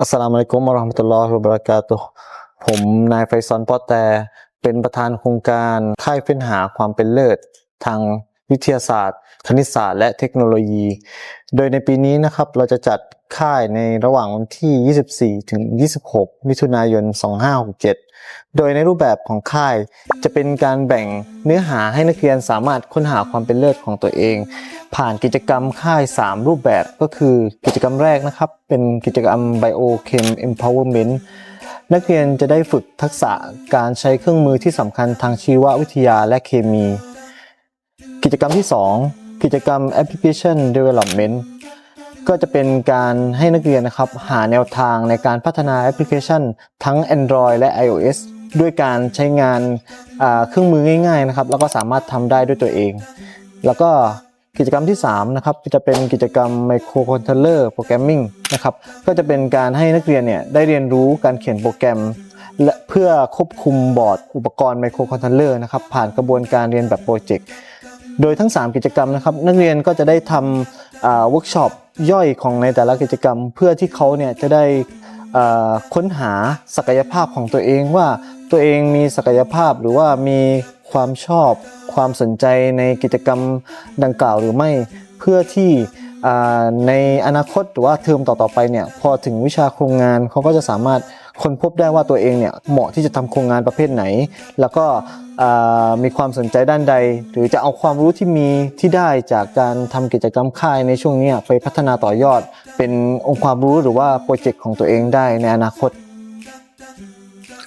อัสสลามุอะลัยกุมวะราะห์มะตุลลอฮิวะบะเราะกาตุฮ์ผมนายไฟซอนปอแต่เป็นประธานโครงการค่ายเฟ้นหาความเป็นเลิศทาง วิทยาศาสตร์ คณิตศาสตร์ และเทคโนโลยี โดยในปีนี้นะครับเราจะจัดค่ายในระหว่างวันที่ 24 ถึง 26 มิถุนายน 2567 โดยในรูปแบบของค่ายจะเป็นการแบ่งเนื้อหาให้นักเรียนสามารถค้นหาความเป็นเลิศของตัวเอง ผ่านกิจกรรมค่าย 3 รูปแบบก็คือกิจกรรมแรกนะครับ เป็นกิจกรรม Biochem Empowerment นักเรียนจะได้ฝึกทักษะการใช้เครื่องมือที่สำคัญทางชีววิทยาและเคมี กิจกรรมที่ 2 กิจกรรม Application Development ก็จะเป็นการให้นักเรียนนะครับ หาแนวทางในการพัฒนาแอปพลิเคชัน ทั้ง Android และ iOS ด้วยการใช้งานเครื่องมือง่าย ๆนะครับ แล้วก็สามารถทำได้ด้วยตัวเอง แล้วก็กิจกรรมที่ 3 นะครับจะเป็นกิจกรรม Microcontroller Programming นะครับก็จะเป็นการให้นักเรียนเนี่ยได้เรียนรู้การเขียนโปรแกรม และเพื่อควบคุมบอร์ดอุปกรณ์ Microcontroller นะครับผ่านกระบวนการเรียนแบบโปรเจกต์ โดยทั้ง 3 กิจกรรมนะครับ นักเรียนก็จะได้ทำเวิร์กช็อปย่อยของในแต่ละกิจกรรม เพื่อที่เขาเนี่ยจะได้ค้นหาศักยภาพของตัวเองว่าตัวเองมีศักยภาพหรือว่ามีความชอบความสนใจในกิจกรรมดังกล่าวหรือไม่ เพื่อที่ในอนาคตหรือว่าเทอมต่อๆไปเนี่ยพอถึงวิชาโครงงานเขาก็จะสามารถ ค้นพบได้ว่าตัวเองเนี่ยเหมาะที่จะทำโครงงานประเภทไหน แล้วก็มีความสนใจด้านใด หรือจะเอาความรู้ที่มีที่ได้จากการทำกิจกรรมค่ายในช่วงเนี้ยไปพัฒนาต่อยอด เป็นองค์ความรู้หรือว่าโปรเจกต์ของตัวเองได้ในอนาคต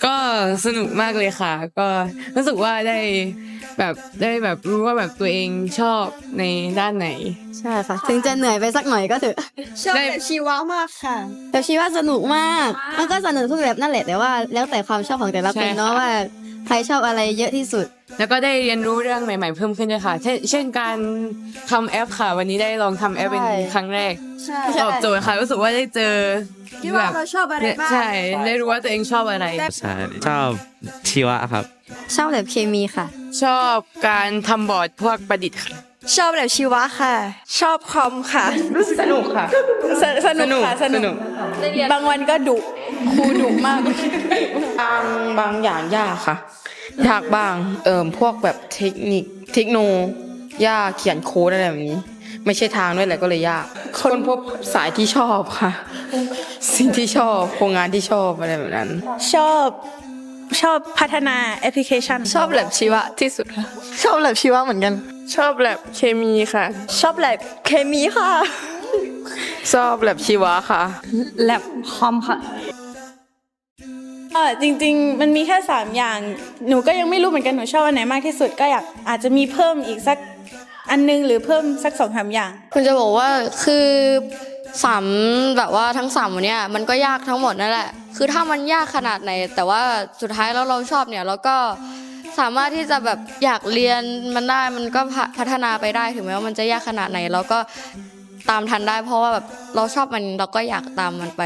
ก็สนุกมากเลยค่ะ ก็รู้สึกว่าได้ แบบได้แบบรู้ว่าแบบตัวเองชอบในด้านไหน ใช่ค่ะ ถึงจะเหนื่อยไปสักหน่อยก็เถอะชอบได้แบบชีวะมากค่ะแต่ชีว่าสนุกมาก มันก็สนุกทุกแบบนั่นแหละแต่ว่า แล้วแต่ความชอบของแต่ละคนเนาะว่า ใครชอบอะไรเยอะที่สุด แล้วก็ได้เรียนรู้เรื่องใหม่ ๆ เพิ่มขึ้นด้วยค่ะ เช่นเช่นการทำแอปค่ะ วันนี้ได้ลองทำแอปเป็นใช่ ครั้งแรกใช่ตอบโจทย์ค่ะ รู้สึกว่าได้เจอคิดว่าเราชอบอะไรบ้าง ใช่ได้รู้ว่าตัวเองชอบอะไร ใช่ชอบชีวะครับ ชอบแบบเคมีค่ะ ชอบการทำบอร์ดพวกประดิษฐ์ค่ะ ชอบแบบชีวะค่ะ ชอบคอมค่ะ สนุกค่ะ สสนุกค่ะสนุก บางวันก็ดุครูดุมากบางบางอย่างยากค่ะ ยากบ้าง เอ่มพวกแบบเทคนิคเทคโนยากเขียนโค้ดอะไรแบบนี้ ไม่ใช่ทางด้วยแหละก็เลยยาก คนพบสายที่ชอบค่ะ สิ่งที่ชอบโครงงานที่ชอบอะไรแบบนั้น ชอบ ชอบพัฒนาแอปพลิเคชัน ชอบแลบชีวะที่สุดค่ะ ชอบแลบชีวะเหมือนกัน ชอบแลบเคมีค่ะ ชอบแลบเคมีค่ะ ชอบแลบชีวะค่ะแลบคอมค่ะเออจริงๆ มันมีแค่สามอย่าง หนูก็ยังไม่รู้เหมือนกัน หนูชอบอันไหนมากที่สุด ก็อยากอาจจะมีเพิ่มอีกสักอันนึงหรือเพิ่มสักสองสามอย่าง คุณจะบอกว่าคือ สามแบบว่าทั้งสามวันเนี้ยมันก็ยากทั้งหมดนั่นแหละ คือถ้ามันยากขนาดไหน แต่ว่าสุดท้ายแล้วเราชอบเนี่ยเราก็สามารถที่จะแบบอยากเรียนมันได้มันก็พ,พัฒนาไปได้ถึงแม้ว่ามันจะยากขนาดไหน เราก็ตามทันได้ เพราะว่าแบบเราชอบมันเราก็อยากตามมันไป